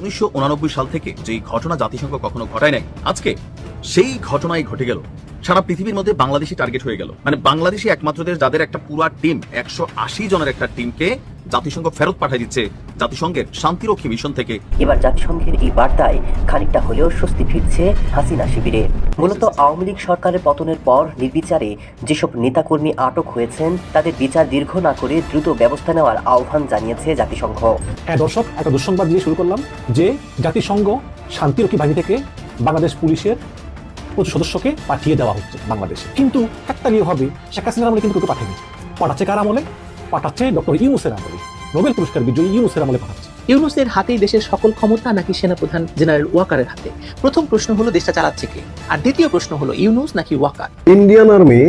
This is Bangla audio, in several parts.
উনিশশো সাল থেকে যেই ঘটনা জাতিসংঘ কখনো ঘটায় নাই, আজকে সেই ঘটনাই ঘটে গেল। সারা পৃথিবীর মধ্যে বাংলাদেশি টার্গেট হয়ে গেল। মানে বাংলাদেশি একমাত্র দেশ যাদের একটা পুরা টিম একশো আশি জনের একটা টিমকে জাতিসংঘ ফেরত পাঠিয়ে দিচ্ছে। জাতিসংঘের শান্তিরক্ষী মিশন থেকে। এবার জাতিসংঘের এই বার্তায় খানিকটা হলেও স্বস্তি ফিরছে হাসিনা শিবিরে। মূলত আওয়ামী লীগ সরকারের পতনের পর নির্বিচারে যেসব নেতাকর্মী আটক হয়েছেন তাদের বিচার দীর্ঘ না করে দ্রুত ব্যবস্থা নেওয়ার আহ্বান জানিয়েছে জাতিসংঘ। হ্যাঁ দর্শক একটা দুঃসংবাদ দিয়ে শুরু করলাম যে জাতিসংঘ শান্তিরক্ষী বাহিনী থেকে বাংলাদেশ পুলিশের পঁচিশ সদস্যকে পাঠিয়ে দেওয়া হচ্ছে বাংলাদেশে। কিন্তু একটা নিয়ে হবে শেখ হাসিনার আমলে কিন্তু কেউ পাঠায়নি পাঠাচ্ছে কার আমলে? পাঠাচ্ছে ডক্টর ইউনুসের আমলে। নোবেল পুরস্কার বিজয়ী ইউনুসের আমলে পাঠাচ্ছে। ইউনুসের হাতেই দেশের সকল ক্ষমতা নাকি সেনাপ্রধান জেনারেল ওয়াকারের হাতে? প্রথম প্রশ্ন হলো দেশটা চালাচ্ছে কে? আর দ্বিতীয় প্রশ্ন হলো ইউনুস নাকি ওয়াকার? ইন্ডিয়ান আর্মি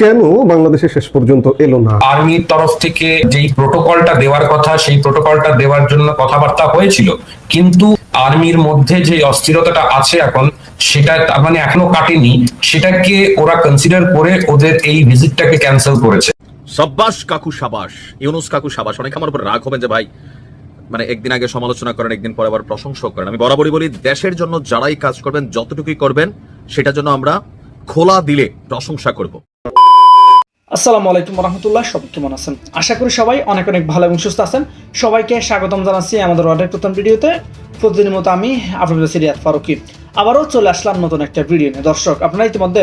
কেন বাংলাদেশে শেষ পর্যন্ত এলো না? আর্মির তরফ থেকে যেই প্রোটোকলটা দেওয়ার কথা সেই প্রোটোকলটা দেওয়ার জন্য কথাবার্তা হয়েছিল। কিন্তু আর্মির মধ্যে যে অস্থিরতাটা আছে এখন সেটা তার মানে এখনও কাটেনি। সেটাকে ওরা কনসিডার করে ওদের এই ভিজিটটাকে ক্যান্সেল করেছে। সাব্বাস কাকু সাবাস ইউনুস কাকু সাবাস অনেক আমার উপর রাগ হবেন যে, ভাই মানে একদিন আগে সমালোচনা করেন, একদিন পরে আবার প্রশংসা করেন। আমি বরাবরই বলি, দেশের জন্য যারাই কাজ করবেন, যতটুকুই করবেন, সেটার জন্য আমরা খোলা দিলে প্রশংসা করব। আসসালামু আলাইকুম রহমতুল্লাহ সবাই কেমন আছেন? আশা করি সবাই অনেক অনেক ভালো এবং সুস্থ আছেন। সবাইকে স্বাগতম জানাচ্ছি আমাদের অর্ডার প্রথম ভিডিওতে। প্রতিদিনের মতো আমি আপনাদের সিরিয়াত ফারুকি। আবারও চলে আসলাম নতুন একটা ভিডিও নিয়ে। দর্শক, আপনারা ইতিমধ্যে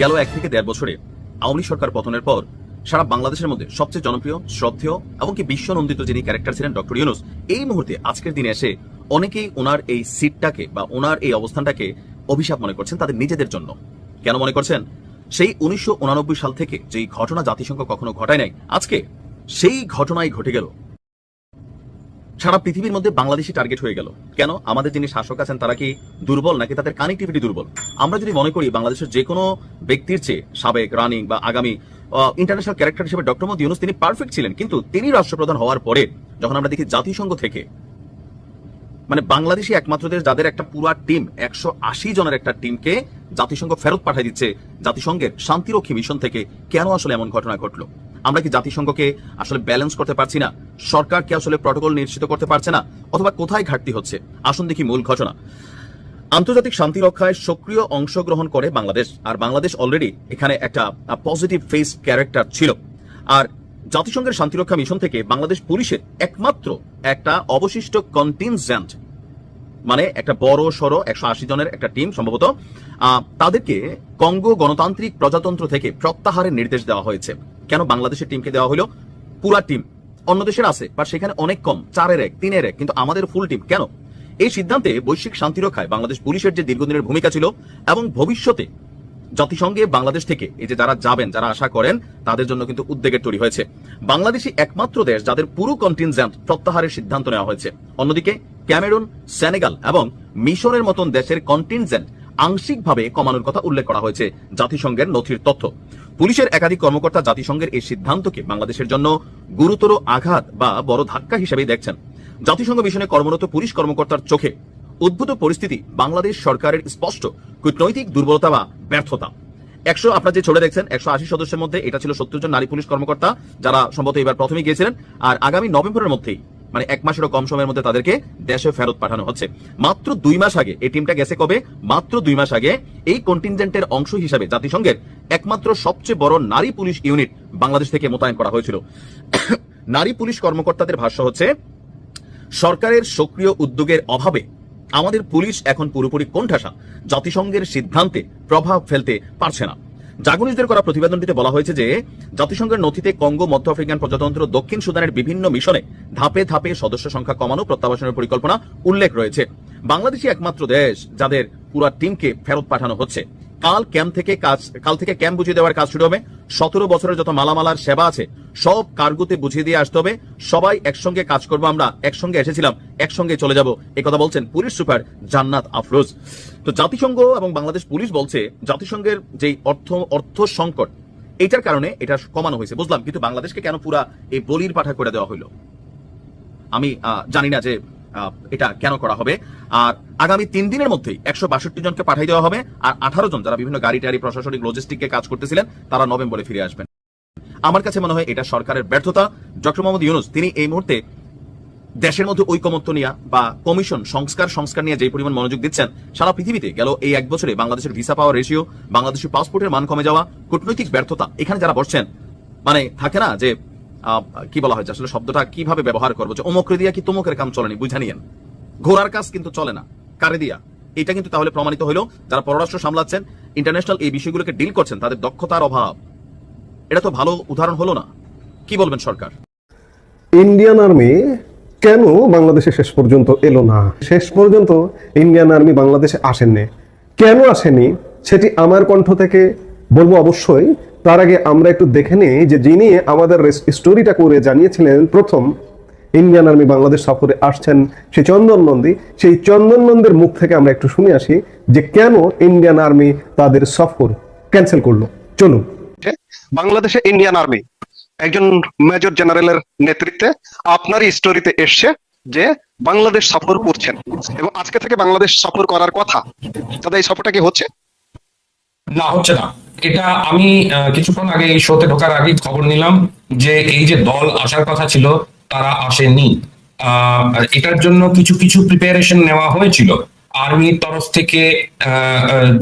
গেল এক থেকে দেড় বছরে। আওয়ামী সরকার পতনের পর সারা বাংলাদেশের মধ্যে সবচেয়ে জনপ্রিয়, শ্রদ্ধেয় এমনকি বিশ্বনন্দিত যিনি ক্যারেক্টার ছিলেন ডক্টর ইউনুস, এই মুহূর্তে আজকের দিনে এসে অনেকেই ওনার এই সিটটাকে বা ওনার এই অবস্থানটাকে অভিশাপ মনে করছেন তাদের নিজেদের জন্য। কেন মনে করছেন? সেই উনিশশো সাল থেকে যেই ঘটনা জাতিসংঘ কখনো ঘটায় নাই, আজকে সেই ঘটনাই ঘটে গেল। সারা পৃথিবীর মধ্যে বাংলাদেশি টার্গেট হয়ে গেল। কেন? আমাদের যিনি শাসক আছেন, তারা কি দুর্বল নাকি তাদের কানেক্টিভিটি দুর্বল? আমরা যদি মনে করি বাংলাদেশের যে কোনো ব্যক্তির চেয়ে সাবেক রানিং বা আগামী ইন্টারন্যাশনাল ক্যারেক্টার হিসেবে ডক্টর মোহাম্মদ ইউনুস তিনি পারফেক্ট ছিলেন, কিন্তু তিনি রাষ্ট্রপ্রধান হওয়ার পরে যখন আমরা দেখি জাতিসংঘ থেকে মানে বাংলাদেশি একমাত্র দেশ যাদের একটা পুরা টিম একশো আশি জনের একটা টিমকে জাতিসংঘ ফেরত পাঠিয়ে দিচ্ছে, জাতিসংঘের শান্তিরক্ষী মিশন থেকে। কেন আসলে এমন ঘটনা ঘটলো? আমরা কি জাতিসংঘকে আসলে ব্যালেন্স করতে পারছি না? সরকারকে আসলে প্রটোকল নিশ্চিত করতে পারছে না? অথবা কোথায় ঘাটতি হচ্ছে? আসুন দেখি মূল ঘটনা। আন্তর্জাতিক শান্তি রক্ষায় সক্রিয় অংশগ্রহণ করে বাংলাদেশ। আর বাংলাদেশ অলরেডি এখানে একটা পজিটিভ ফেস ক্যারেক্টার ছিল। আর জাতিসংঘের শান্তিরক্ষা মিশন থেকে বাংলাদেশ পুলিশের একমাত্র একটা অবশিষ্ট কন্টিনজেন্ট মানে একটা বড়, সড়ো একশো আশি জনের একটা টিম সম্ভবত তাদেরকে কঙ্গো গণতান্ত্রিক প্রজাতন্ত্র থেকে প্রত্যাহারের নির্দেশ দেওয়া হয়েছে। কেন বাংলাদেশের টিমকে দেওয়া হলো? পুরা টিম অন্য দেশের আছে বাট সেখানে অনেক কম, চারের এক, তিনের এক, কিন্তু আমাদের ফুল টিম কেন? এই সিদ্ধান্তে বৈশ্বিক শান্তি রক্ষায় বাংলাদেশ পুলিশের যে দীর্ঘদিনের ভূমিকা ছিল এবং ভবিষ্যতে জাতিসংঘে বাংলাদেশ থেকে এই যে যারা যাবেন, যারা আশা করেন, তাদের জন্য কিন্তু উদ্বেগের তৈরি হয়েছে। বাংলাদেশই একমাত্র দেশ যাদের পুরো কন্টিনজেন্ট প্রত্যাহারের সিদ্ধান্ত নেওয়া হয়েছে। অন্যদিকে, ক্যামেরুন, সেনেগাল এবং মিশরের মতন দেশের কন্টিনজেন্ট আংশিকভাবে কমানোর কথা উল্লেখ করা হয়েছে জাতিসংঘের নথির তথ্য। পুলিশের একাধিক কর্মকর্তা জাতিসংঘের এই সিদ্ধান্তকে বাংলাদেশের জন্য গুরুতর আঘাত বা বড় ধাক্কা হিসেবেই দেখছেন। জাতিসংঘ মিশনে কর্মরত পুলিশ কর্মকর্তার চোখে উদ্ভূত পরিস্থিতি বাংলাদেশ সরকারের স্পষ্ট কূটনৈতিক দুর্বলতা বা ব্যর্থতা। একশো, আপনার যে ছড়ে দেখছেন, একশো আশি সদস্যের মধ্যে এটা ছিল সত্তর জন নারী পুলিশ কর্মকর্তা, যারা সম্ভবত এবার প্রথমে গিয়েছিলেন, আর আগামী নভেম্বরের মধ্যেই মানে এক মাসেরও কম সময়ের মধ্যে তাদেরকে দেশে ফেরত পাঠানো হচ্ছে। মাত্র দুই মাস আগে, এই টিমটা গেছে কবে? মাত্র দুই মাস আগে এই কন্টিনজেন্টের অংশ হিসাবে জাতিসংঘের একমাত্র সবচেয়ে বড় নারী পুলিশ ইউনিট বাংলাদেশ থেকে মোতায়েন করা হয়েছিল। নারী পুলিশ কর্মকর্তাদের ভাষ্য হচ্ছে, সরকারের সক্রিয় উদ্যোগের অভাবে আমাদের পুলিশ এখন পুরোপুরি কোণঠাসা। জাতিসংঘের সিদ্ধান্তে প্রভাব ফেলতে পারছে না। জাগনিসদের করা প্রতিবেদনটিতে বলা হয়েছে যে, জাতিসংঘের নথিতে কঙ্গো, মধ্য আফ্রিকান প্রজাতন্ত্র, দক্ষিণ সুদানের বিভিন্ন মিশনে ধাপে ধাপে সদস্য সংখ্যা কমানো প্রত্যাবাসনের পরিকল্পনা উল্লেখ রয়েছে। বাংলাদেশই একমাত্র দেশ যাদের পুরা টিমকে ফেরত পাঠানো হচ্ছে। কাল ক্যাম্প থেকে কাজ, কাল থেকে ক্যাম্প বুঝিয়ে দেওয়ার কাজ শুরু হবে। সতেরো বছরের যত মালামালার সেবা আছে, সব কার্গোতে বুঝিয়ে দিয়ে আসতে হবে। সবাই একসঙ্গে কাজ করব আমরা, একসঙ্গে এসেছিলাম, একসঙ্গে চলে যাব। এই কথা বলছেন পুলিশ সুপার জান্নাত আফরোজ। তো জাতিসংঘ এবং বাংলাদেশ পুলিশ বলছে, জাতিসংঘের যেই অর্থ অর্থ সংকট, এটার কারণে এটা কমানো হয়েছে। বুঝলাম, কিন্তু বাংলাদেশকে কেন পুরা এই বলির পাঠা করে দেওয়া হইল? আমি জানি না যে এটা কেন করা হবে। আর আগামী তিন দিনের মধ্যেই একশো বাষট্টি জনকে পাঠিয়ে দেওয়া হবে আর আঠারো জন যারা বিভিন্ন গাড়ি টাড়ি প্রশাসনিক লজিস্টিকে কাজ করতেছিলেন, তারা নভেম্বরে ফিরে আসবেন। আমার কাছে মনে হয় এটা সরকারের ব্যর্থতা। ডক্টর মোহাম্মদ ইউনুস, তিনি এই মুহূর্তে দেশের মধ্যে ঐকমত্য নিয়ে বা কমিশন, সংস্কার সংস্কার নিয়ে যে পরিমাণ মনোযোগ দিচ্ছেন, সারা পৃথিবীতে গেল এই এক বছরে বাংলাদেশের ভিসা পাওয়ার রেশিও বাংলাদেশের পাসপোর্টের মান কমে যাওয়া, কূটনৈতিক ব্যর্থতা, এখানে যারা বসছেন মানে থাকে না যে কি বলা হয় আসলে শব্দটা কীভাবে ব্যবহার করব, যে অমুকরে দিয়া কি তমুকের কাম চলেনি বুঝা নিয়েন। ঘোড়ার কাজ কিন্তু চলে না। কারে দিয়া? এটা কিন্তু তাহলে প্রমাণিত হলো যারা পররাষ্ট্র সামলাচ্ছেন ইন্টারন্যাশনাল এই বিষয়গুলোকে ডিল করছেন, তাদের দক্ষতার অভাব। এটা তো ভালো উদাহরণ হলো না। কি বলবেন সরকার? ইন্ডিয়ান আর্মি কেন বাংলাদেশে শেষ পর্যন্ত এলো না? শেষ পর্যন্ত ইন্ডিয়ান আর্মি বাংলাদেশে আসেননি। কেন আসেনি? সেটি আমার কণ্ঠ থেকে বলব অবশ্যই। তার আগে আমরা একটু দেখে নিই যে যিনি আমাদের স্টোরিটা করে জানিয়েছিলেন, প্রথম ইন্ডিয়ান আর্মি বাংলাদেশ সফরে আসছেন সেই চন্দন নন্দী। সেই চন্দন নন্দের মুখ থেকে আমরা একটু শুনে আসি যে কেন ইন্ডিয়ান আর্মি তাদের সফর ক্যান্সেল করল। চলুন। বাংলাদেশে ইন্ডিয়ান আর্মি একজন মেজর জেনারেলের নেতৃত্বে আপনারই স্টোরিতে এসছে যে বাংলাদেশ সফর করছেন এবং আজকে থেকে বাংলাদেশ সফর করার কথা। তাদের এই সফরটা কি হচ্ছে? না হচ্ছে না। এটা আমি কিছুক্ষণ আগে এই শোতে ঢোকার আগে খবর নিলাম যে এই যে দল আসার কথা ছিল তারা আসেনি। এটার জন্য কিছু কিছু প্রিপারেশন নেওয়া হয়েছিল। আর্মির তরফ থেকে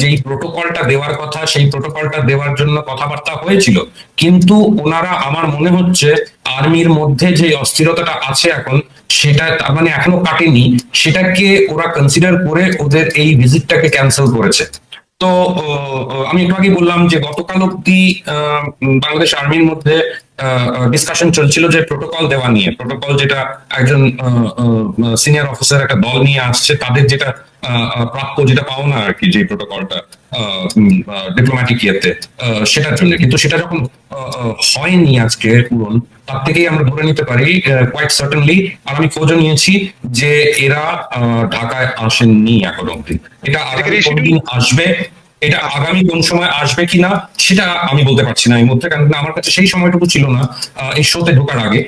যেই প্রোটোকলটা দেওয়ার কথা, সেই প্রোটোকলটা দেওয়ার জন্য কথাবার্তা হয়েছিল। কিন্তু ওনারা, আমার মনে হচ্ছে, আর্মির মধ্যে যে অস্থিরতাটা আছে এখন, সেটা তার মানে এখনও কাটেনি। সেটাকে ওরা কনসিডার করে ওদের এই ভিজিটটাকে ক্যান্সেল করেছে। তো আমি একটু আগে বললাম যে গতকাল অব্দি বাংলাদেশ আর্মির মধ্যে ডিসকাশন চলছিল যে প্রোটোকল দেওয়া নিয়ে। প্রোটোকল যেটা একজন সিনিয়র অফিসার একটা দল নিয়ে আসছে তাদের যেটা প্রাপ্য যেটা পাওনা আর কি যে প্রোটোকলটা ডিপ্লোম্যাটিক ইয়েতে সেটার জন্য। কিন্তু সেটা যখন হয়নি আজকে পূরণ তার থেকেই আমরা ধরে নিতে পারি কোয়াইট সার্টেনলি আর আমি খোঁজও নিয়েছি যে এরা আহ, ঢাকায় আসেননি এখন অব্দি এটা কোন আসবে? এটা আগামী কোন সময় আসবে কিনা সেটা আমি বলতে পারছি না। এই মুহূর্তে কারণ আমার কাছে সেই সময়টুকু ছিল না। এই শোতে ঢোকার আগে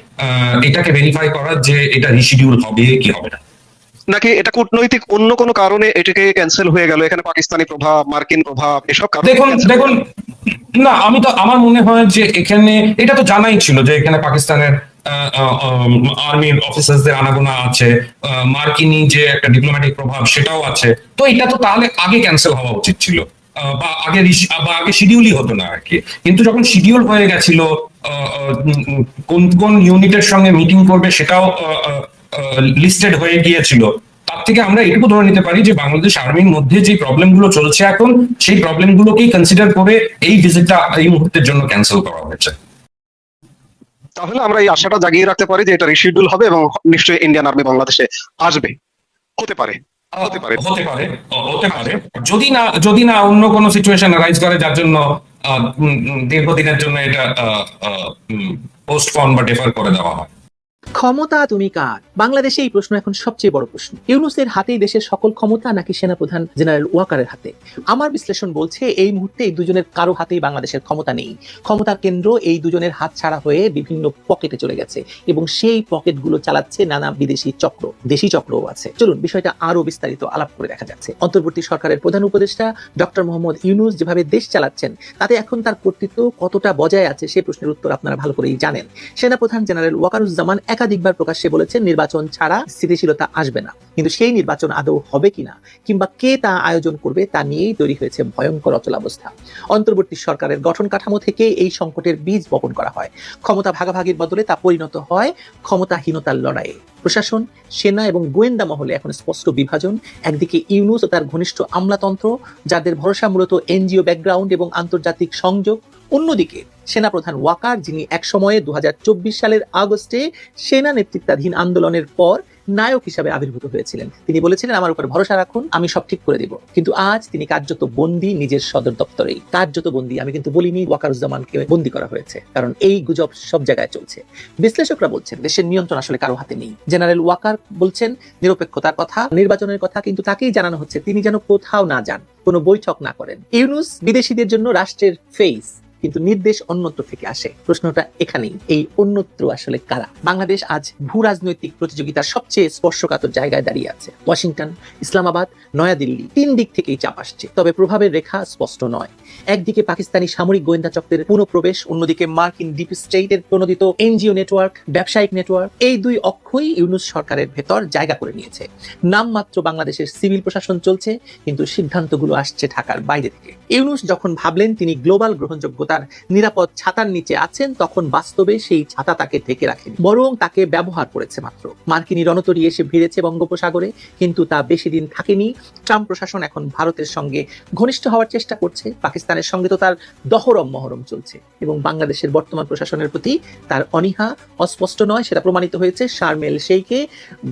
এটাকে ভেরিফাই করার যে এটা রিশিডিউল হবে কি হবে না। নাকি এটা কূটনৈতিক অন্য কোনো কারণে এটাকে ক্যান্সেল হয়ে গেল? এখানে পাকিস্তানি প্রভাব মার্কিন প্রভাব এসব কারণে দেখুন দেখুন না আমি তো আমার মনে হয় যে এখানে এটা তো জানাই ছিল যে এখানে পাকিস্তানের আর্মির অফিসারদের আনাগোনা আছে মার্কিনী যে একটা ডিপ্লোম্যাটিক প্রভাব সেটাও আছে। তো এটা তো তাহলে আগে ক্যান্সেল হওয়া উচিত ছিল। বা আগে বা আগে শিডিউলই হতো না আর কি। কিন্তু যখন শিডিউল হয়ে গেছিল কোন কোন ইউনিটের সঙ্গে মিটিং করবে সেটাও লিস্টেড হয়ে গিয়েছিল। তার থেকে আমরা এটুকু ধরে নিতে পারি যে বাংলাদেশ আর্মির মধ্যে যে প্রবলেমগুলো চলছে এখন, সেই প্রবলেম গুলোকেই কনসিডার করে এই ভিজিটটা এই মুহূর্তের জন্য ক্যান্সেল করা হয়েছে। তাহলে আমরা এই আশাটা জাগিয়ে রাখতে পারি যে এটা রিশিডিউল হবে এবং নিশ্চয়ই ইন্ডিয়ান আর্মি বাংলাদেশে আসবে। হতে পারে। হতে পারে। হতে পারে হতে পারে। যদি না যদি না অন্য কোনো সিচুয়েশন রাইজ করে, যার জন্য দীর্ঘদিনের জন্য এটা পোস্টপন বা ডেফার করে দেওয়া হয়। ক্ষমতা তুমি কার? বাংলাদেশে এই প্রশ্ন এখন সবচেয়ে বড় প্রশ্ন। ইউনুসের হাতেই দেশের সকল ক্ষমতা নাকি সেনাপ্রধান জেনারেল ওয়াকারের হাতে? আমার বিশ্লেষণ বলছে এই মুহূর্তে এই দুজনের কারও হাতেই বাংলাদেশের ক্ষমতা নেই। ক্ষমতার কেন্দ্র এই দুজনের হাত ছাড়া হয়ে বিভিন্ন পকেটে চলে গেছে এবং সেই পকেটগুলো চালাচ্ছে নানা বিদেশি চক্র, দেশি চক্রও আছে। চলুন, বিষয়টা আরও বিস্তারিত আলাপ করে দেখা যাচ্ছে অন্তর্বর্তী সরকারের প্রধান উপদেষ্টা ডক্টর মোহাম্মদ ইউনুস যেভাবে দেশ চালাচ্ছেন, তাতে এখন তার কর্তৃত্ব কতটা বজায় আছে সেই প্রশ্নের উত্তর আপনারা ভালো করেই জানেন। সেনাপ্রধান জেনারেল ওয়াকারুজ্জামান একাধিকবার প্রকাশ্যে বলেছেন, নির্বাচন ছাড়া স্থিতিশীলতা আসবে না। কিন্তু সেই নির্বাচন আদৌ হবে কিনা, কিংবা কে তা আয়োজন করবে, তা নিয়েই তৈরি হয়েছে ভয়ঙ্কর অচলাবস্থা অন্তর্বর্তী সরকারের গঠন কাঠামো থেকে এই সংকটের বীজ বপন করা হয়। ক্ষমতা ভাগাভাগির বদলে তা পরিণত হয় ক্ষমতাহীনতার লড়াইয়ে। প্রশাসন, সেনা এবং গোয়েন্দা মহলে এখন স্পষ্ট বিভাজন, একদিকে ইউনুস ও তার ঘনিষ্ঠ আমলাতন্ত্র, যাদের ভরসা মূলত এনজিও ব্যাকগ্রাউন্ড এবং আন্তর্জাতিক সংযোগ অন্যদিকে, সেনাপ্রধান ওয়াকার, যিনি একসময়ে দু হাজার চব্বিশ সালের আগস্টে সেনা নেতৃত্বাধীন আন্দোলনের পর নায়ক হিসাবে আবির্ভূত হয়েছিলেন। তিনি বলেছিলেন, আমার উপর ভরসা রাখুন, আমি সব ঠিক করে দিব। কিন্তু আজ তিনি কার্যত বন্দী নিজের সদর দপ্তরেই। কার্যত বন্দী, আমি কিন্তু বলিনি ওয়াকারুজ্জামানকে বন্দী করা হয়েছে, কারণ এই গুজব সব জায়গায় চলছে। বিশ্লেষকরা বলছেন, দেশের নিয়ন্ত্রণ আসলে কারও হাতে নেই। জেনারেল ওয়াকার বলছেন, নিরপেক্ষতার কথা, নির্বাচনের কথা কিন্তু তাকেই জানানো হচ্ছে, তিনি যেন কোথাও না যান, কোনো বৈঠক না করেন। ইউনুস বিদেশিদের জন্য রাষ্ট্রের ফেস কিন্তু নির্দেশ অন্যত্র থেকে আসে। প্রশ্নটা এখানেই, এই অন্যত্র আসলে কারা? বাংলাদেশ আজ ভূ রাজনৈতিক প্রতিযোগিতার সবচেয়ে স্পর্শকাতর জায়গায় দাঁড়িয়ে আছে। ওয়াশিংটন, ইসলামাবাদ, নয়াদিল্লি তিন দিক থেকেই চাপ আসছে। তবে প্রভাবের রেখা স্পষ্ট নয়। একদিকে পাকিস্তানি সামরিক গোয়েন্দা চক্রের পুনঃপ্রবেশ, অন্যদিকে মার্কিন ডিপ স্টেটের প্রণোদিত এনজিও নেটওয়ার্ক, ব্যবসায়িক নেটওয়ার্ক, এই দুই অক্ষই ইউনুস সরকারের ভেতর জায়গা করে নিয়েছে। নামমাত্র বাংলাদেশের সিভিল প্রশাসন চলছে, কিন্তু সিদ্ধান্তগুলো আসছে ঢাকার বাইরে থেকে। ইউনুস যখন ভাবলেন, তিনি গ্লোবাল গ্রহণযোগ্যতার নিরাপদ ছাতার নিচে আছেন, তখন বাস্তবে সেই ছাতা তাকে ঢেকে রাখেনি, বরং তাকে ব্যবহার করেছে মাত্র। মার্কিনী রণতরী এসে ভিড়েছে বঙ্গোপসাগরে, কিন্তু তা বেশি দিন থাকেনি। ট্রাম্প প্রশাসন এখন ভারতের সঙ্গে ঘনিষ্ঠ হওয়ার চেষ্টা করছে। পাকিস্তানের সঙ্গে তো তার দহরম মহরম চলছে, এবং বাংলাদেশের বর্তমান প্রশাসনের প্রতি তার অনীহা অস্পষ্ট নয়, সেটা প্রমাণিত হয়েছে শারমেল সেইকে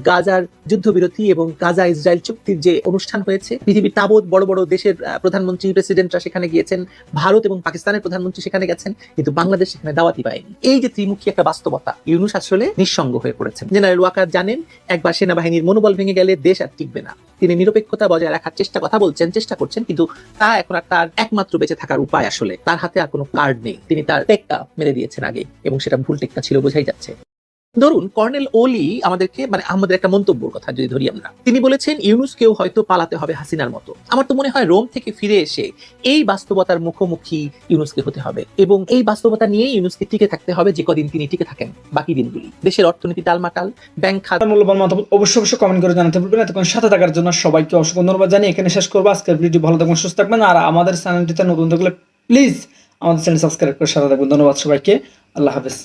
গাজার যুদ্ধবিরতি এবং গাজা ইসরায়েল চুক্তির যে অনুষ্ঠান হয়েছে, পৃথিবীর তাবৎ বড় বড় দেশের প্রধানমন্ত্রী, প্রেসিডেন্টরা সেখানে গিয়েছেন। ভারত এবং পাকিস্তানের প্রধানমন্ত্রী সেখানে গেছেন, কিন্তু বাংলাদেশ সেখানে দাওয়াতি পায়নি। এই যে ত্রিমুখী একটা বাস্তবতা, ইউনুস আসলে নিঃসঙ্গ হয়ে পড়েছেন। জেনারেল ওয়াকার জানেন, একবার সেনাবাহিনীর মনোবল ভেঙে গেলে দেশ আর টিকবে না। তিনি নিরপেক্ষতা বজায় রাখার চেষ্টা কথা বলছেন, চেষ্টা করছেন, কিন্তু তা এখন আর তার একমাত্র বেঁচে থাকার উপায় আসলে। তার হাতে আর কোনো কার্ড নেই। তিনি তার টেক্কা মেরে দিয়েছেন আগে, এবং সেটা ভুল টেক্কা ছিল, বোঝাই যাচ্ছে। ধরুন, কর্নেল ওলি আমাদেরকে মানে আমাদের একটা মন্তব্যর কথা যদি ধরি আমরা। তিনি বলেছেন, ইউনুসকেও হয়তো পালাতে হবে হাসিনার মতো। আমার তো মনে হয় রোম থেকে ফিরে এসে এই বাস্তবতার মুখোমুখি ইউনুসকে হতে হবে এবং এই বাস্তবতা নিয়ে ইউনুসকে টিকে থাকতে হবে যে কদিন তিনি টিকে থাকেন বাকি দিনগুলি। দেশের অর্থনীতি টালমাটাল, ব্যাংক খাত মূল্যবান মতামত অবশ্যই অবশ্যই কমেন্ট করে জানাতে ভুলবেন না। তখন সাথে থাকার জন্য সবাইকে অসংখ্য ধন্যবাদ জানিয়ে এখানে শেষ করব। আজকের ভিডিও ভালো থাকবেন সুস্থ থাকবেন আর আমাদের চ্যানেলটিতে নতুন থাকলে প্লিজ আমাদের চ্যানেল সাবস্ক্রাইব করে সাথে থাকবেন ধন্যবাদ সবাইকে। আল্লাহ হাফেজ।